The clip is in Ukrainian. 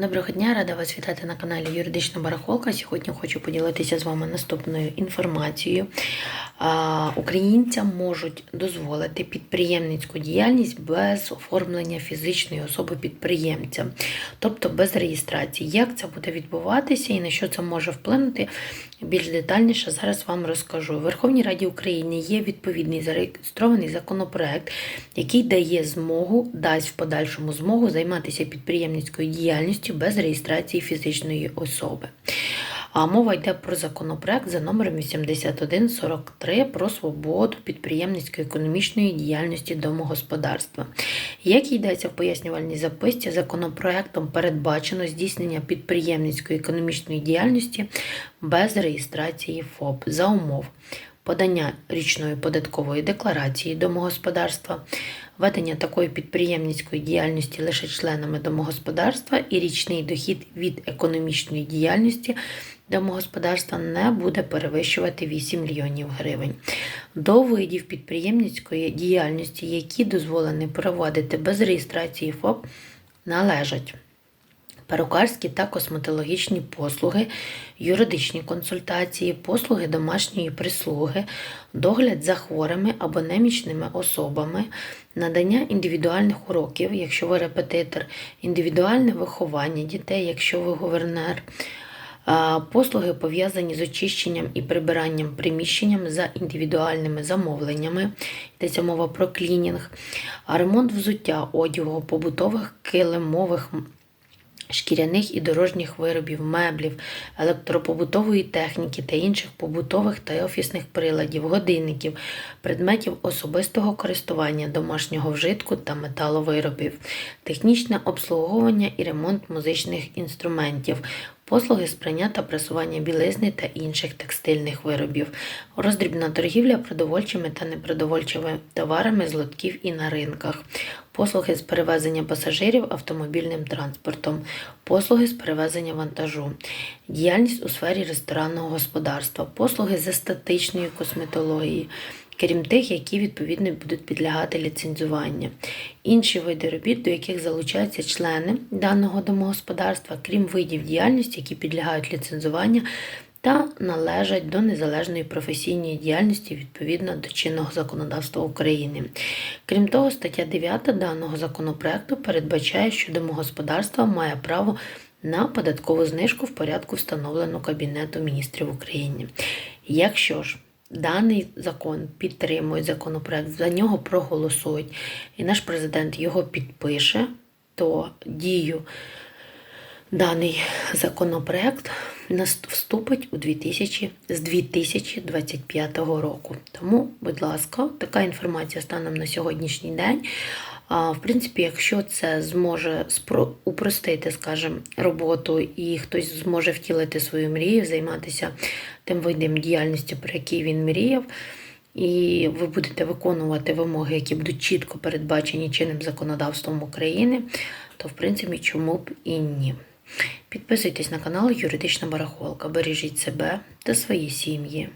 Доброго дня, рада вас вітати на каналі Юридична Барахолка. Сьогодні хочу поділитися з вами наступною інформацією. Українцям можуть дозволити підприємницьку діяльність без оформлення фізичної особи підприємця, тобто без реєстрації. Як це буде відбуватися і на що це може вплинути? Більш детальніше зараз вам розкажу. У Верховній Раді України є відповідний зареєстрований законопроект, який дає змогу, дасть в подальшому змогу займатися підприємницькою діяльністю без реєстрації фізичної особи. А мова йде про законопроект за номером 8143 про свободу підприємницької економічної діяльності домогосподарства. Як йдеться в пояснювальній записці, законопроектом передбачено здійснення підприємницької економічної діяльності без реєстрації ФОП за умов подання річної податкової декларації домогосподарства, ведення такої підприємницької діяльності лише членами домогосподарства і річний дохід від економічної діяльності домогосподарства не буде перевищувати 8 мільйонів гривень. До видів підприємницької діяльності, які дозволені проводити без реєстрації ФОП, належать перукарські та косметологічні послуги, юридичні консультації, послуги домашньої прислуги, догляд за хворими або немічними особами, надання індивідуальних уроків, якщо ви репетитор, індивідуальне виховання дітей, якщо ви гувернер. Послуги пов'язані з очищенням і прибиранням приміщенням за індивідуальними замовленнями, йдеться мова про клінінг, ремонт взуття, одягу, побутових килимових шкіряних і дорожніх виробів, меблів, електропобутової техніки та інших побутових та офісних приладів, годинників, предметів особистого користування, домашнього вжитку та металовиробів, технічне обслуговування і ремонт музичних інструментів. Послуги з прання та прасування білизни та інших текстильних виробів, роздрібна торгівля продовольчими та непродовольчими товарами з лотків і на ринках, послуги з перевезення пасажирів автомобільним транспортом, послуги з перевезення вантажу, діяльність у сфері ресторанного господарства, послуги з естетичної косметології. Крім тих, які відповідно будуть підлягати ліцензуванню. Інші види робіт, до яких залучаються члени даного домогосподарства, крім видів діяльності, які підлягають ліцензуванню та належать до незалежної професійної діяльності відповідно до чинного законодавства України. Крім того, стаття 9 даного законопроекту передбачає, що домогосподарство має право на податкову знижку в порядку, встановленого Кабінету міністрів України. Якщо ж Даний закон підтримують законопроект, за нього проголосують, і наш президент його підпише, то дію даний законопроект вступить у 2000, з 2025 року. Тому, будь ласка, така інформація станом на сьогоднішній день. В принципі, якщо це зможе упростити, скажімо, роботу і хтось зможе втілити свою мрію, займатися тим видом діяльності, про який він мріяв, і ви будете виконувати вимоги, які будуть чітко передбачені чинним законодавством України, то в принципі чому б і ні. Підписуйтесь на канал Юридична Барахолка, бережіть себе та свої сім'ї.